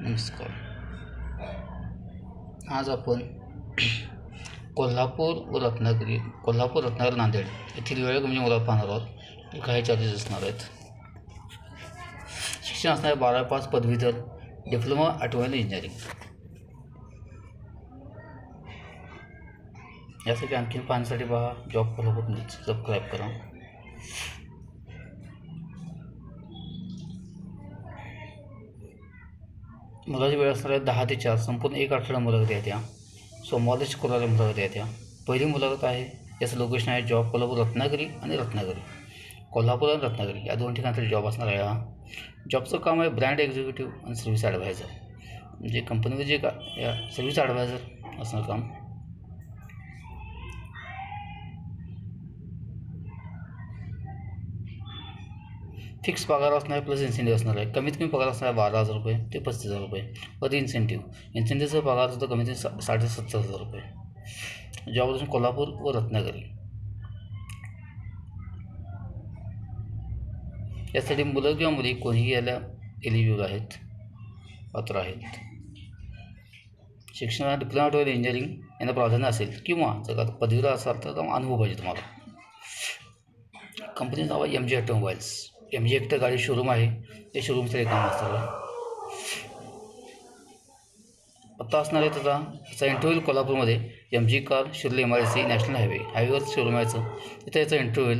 नमस्कार. आज आपण कोल्हापूर व रत्नागिरी कोल्हापूर रत्नागिरी नांदेड येथील वेळ म्हणजे मुलं पाहणार आहोत. काही चार्जेस असणार आहेत. शिक्षण असणार आहे बारा पास पदवीधर डिप्लोमा आठवण इंजिनिअरिंग यासाठी आणखीन पाहण्यासाठी पहा जॉब कोल्हापूर सबस्क्राईब करा. मुलाची वेळ असणार आहे दहा ते चार संपूर्ण एक आठवडा मुलाखती आहेत त्या सोमवार शुक्रवारी मुलाखती आहेत त्या पहिली मुलाखत आहे याचं लोकेशन आहे जॉब कोल्हापूर रत्नागिरी आणि रत्नागिरी. कोल्हापूर आणि रत्नागिरी या दोन ठिकाणी जॉब असणार आहे हा. जॉबचं काम आहे ब्रँड एक्झिक्युटिव्ह आणि सर्व्हिस ॲडवायझर म्हणजे कंपनीमध्ये जे का या सर्व्हिस ॲडवायझर असणार काम. फिक्स पगार असणार आहे प्लस इन्सेंटिव्ह असणार आहे. कमीत कमी पगार असणार आहे बारा हजार रुपये ते पस्तीस हजार रुपये. वर इन्सेंटिव्ह इन्सेंटिव्हचा पगार सुद्धा कमीत कमी सा साडे सत्तर हजार रुपये. जॉब अजून कोल्हापूर व रत्नागिरी. यासाठी मुलं किंवा मुली कोणीही याला एलिजिबल आहेत पात्र आहेत. शिक्षणात डिप्लोमा ऑटोमोबाईल इंजिनिअरिंग यांना प्राधान्य असेल किंवा जगात पदवीला असाल तर अनुभव पाहिजे तुम्हाला. कंपनीचं नाव आहे M G automobiles M G एकटं गाडी शोरूम आहे. ते शोरूमचं काम असतं पत्ता असणार आहे त्याचा. त्याचा इंटरव्ह्यू कोल्हापूरमध्ये. M G car Shirle M I C national highway हायवेवर शोरूम यायचं तिथे याचा इंटरव्ह्यू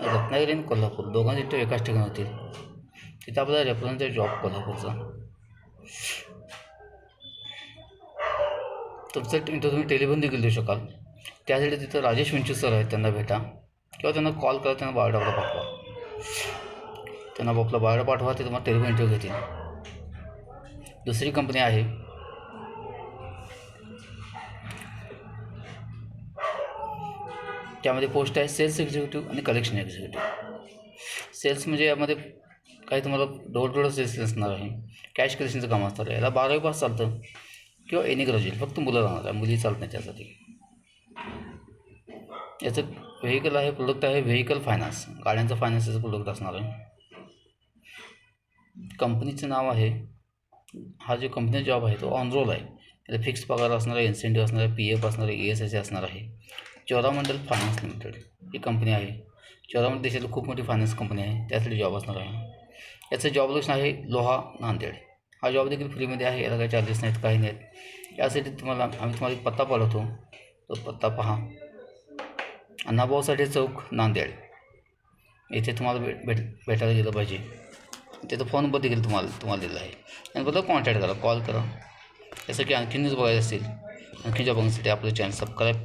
रत्नागिरी आणि कोल्हापूर. दोघांचे इंटरव्ह्यू एकाच ठिकाणी होतील. तिथे आपल्याला रेफरन्स आहे जॉब कोल्हापूरचा. तुमचं इंटरव्ह्यू तुम्ही टेलिफोन देखील देऊ शकाल. त्यासाठी तिथं राजेश विंचू सर आहेत त्यांना भेटा. किंवा त्यांना कॉल करा त्यांना बायोडाटा पाठवा. त्यांना बापला बाहेर पाठवा ते तुम्हाला टेलिफोन इंटरव्ह्यू घेतील दुसरी कंपनी आहे. त्यामध्ये पोस्ट आहे सेल्स एक्झिक्युटिव्ह आणि कलेक्शन एक्झिक्युटिव्ह सेल्स म्हणजे यामध्ये काही तुम्हाला डोर टू डोर सेल्स असणार आहे कॅश कलेक्शनचं काम असणार आहे. याला बारावी पास चालतं किंवा एनी ग्रॅज्युएट फक्त मुलं राहणार आहे. मुली चालत नाही त्यासाठी. याचं व्हेकल आहे प्रोडक्ट आहे व्हेकल फायनान्स गाड्यांचं फायनान्सचं प्रोडक्ट असणार आहे. कंपनीचं नाव आहे. हा जो कंपनीचा जॉब आहे तो ऑन रोल आहे. याला फिक्स पगार असणार आहे इन्सेंटिव्ह असणार आहे पी एफ असणार आहे ई एस आय सी असणार आहे. चोरामंडल फायनान्स लिमिटेड ही कंपनी आहे. चोरामंडल देशातील खूप मोठी फायनान्स कंपनी आहे. त्यासाठी जॉब असणार आहे. याचं जॉब लोकेशन आहे लोहा नांदेड. हा जॉब देखील फ्रीमध्ये आहे. याला काही चार्जेस नाहीत काही नाहीत. यासाठी तुम्हाला आम्ही तुम्हाला एक पत्ता पाठवतो. तो पत्ता पहा. अण्णाभाऊ साठे चौक नांदेड. येथे तुम्हाला भेट भेट भेटायला गेलं पाहिजे. त्याचा फोन नंबर देखील तुम्हाला तुम्हाला दिला आहे. आणि याबद्दल कॉन्टॅक्ट करा कॉल करा. यासाठी आणखीनच बघायचं असेल आणखी जॉब बघण्यासाठी आपलं चॅनल सबस्क्राईब